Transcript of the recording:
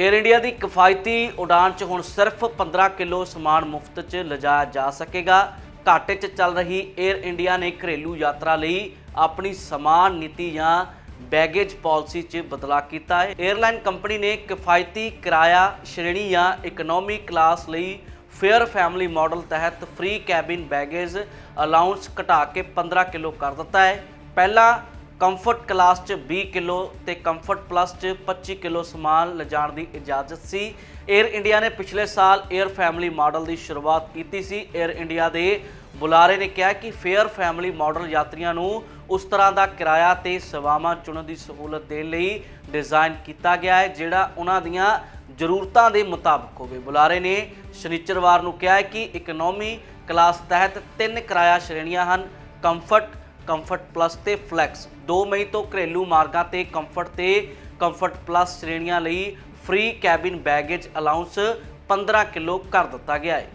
Air India ਦੀ ਕਿਫਾਇਤੀ ਉਡਾਨ 'ਚ ਹੁਣ ਸਿਰਫ 15 ਕਿਲੋ ਸਮਾਨ ਮੁਫਤ 'ਚ ਲਿਜਾਇਆ ਜਾ ਸਕੇਗਾ। ਘਾਟੇ 'ਚ ਚੱਲ ਰਹੀ ਏਅਰ ਇੰਡੀਆ ਨੇ ਘਰੇਲੂ ਯਾਤਰਾ ਲਈ ਆਪਣੀ ਸਮਾਨ ਨੀਤੀ ਜਾਂ ਬੈਗੇਜ ਪਾਲਿਸੀ 'ਚ ਬਦਲਾਅ ਕੀਤਾ ਹੈ। ਏਅਰਲਾਈਨ ਕੰਪਨੀ ਨੇ ਕਿਫਾਇਤੀ ਕਿਰਾਇਆ ਸ਼੍ਰੇਣੀ ਜਾਂ ਇਕਨੋਮੀ ਕਲਾਸ ਲਈ ਫੇਅਰ ਫੈਮਿਲੀ ਮਾਡਲ ਤਹਿਤ ਫ੍ਰੀ ਕੈਬਿਨ ਬੈਗੇਜ ਅਲਾਉਂਸ ਘਟਾ ਕੇ 15 ਕਿਲੋ ਕਰ ਦਿੱਤਾ ਹੈ। ਪਹਿਲਾਂ ਕੰਫਰਟ ਕਲਾਸ 'ਚ 20 ਕਿਲੋ ਤੇ ਕੰਫਰਟ ਪਲੱਸ 'ਚ 25 ਕਿਲੋ ਸਮਾਨ ਲਿਜਾਣ ਦੀ ਇਜਾਜ਼ਤ ਸੀ। 에ਅਰ ਇੰਡੀਆ ਨੇ ਪਿਛਲੇ ਸਾਲ 에ਅਰ ਫੈਮਿਲੀ ਮਾਡਲ ਦੀ ਸ਼ੁਰੂਆਤ ਕੀਤੀ ਸੀ। 에ਅਰ ਇੰਡੀਆ ਦੇ ਬੁਲਾਰੇ ਨੇ ਕਿਹਾ ਕਿ ਫੇਅਰ ਫੈਮਿਲੀ ਮਾਡਲ ਯਾਤਰੀਆਂ ਨੂੰ ਉਸ ਤਰ੍ਹਾਂ ਦਾ ਕਿਰਾਇਆ ਤੇ ਸੇਵਾਵਾਂ ਚੁਣਨ ਦੀ ਸਹੂਲਤ ਦੇਣ ਲਈ ਡਿਜ਼ਾਈਨ ਕੀਤਾ ਗਿਆ ਹੈ, ਜਿਹੜਾ ਉਹਨਾਂ ਦੀਆਂ ਜ਼ਰੂਰਤਾਂ ਦੇ ਮੁਤਾਬਕ ਹੋਵੇ। ਬੁਲਾਰੇ ਨੇ ਸ਼ਨੀਚਰਵਾਰ ਨੂੰ ਕਿਹਾ ਕਿ ਇਕਨੋਮੀ ਕਲਾਸ ਤਹਿਤ ਤਿੰਨ ਕਿਰਾਇਆ ਸ਼੍ਰੇਣੀਆਂ ਹਨ ਕੰਫਰਟ ਕੰਫਰਟ ਪਲੱਸ ਤੇ ਫਲੈਕਸ। 2 ਮਈ ਤੋਂ ਘਰੇਲੂ ਮਾਰਗਾਂ ਤੇ ਕੰਫਰਟ ਤੇ ਕੰਫਰਟ ਪਲੱਸ ਸ਼੍ਰੇਣੀਆਂ ਲਈ free cabin baggage allowance 15 kilo ਕਰ ਦਿੱਤਾ ਗਿਆ ਹੈ।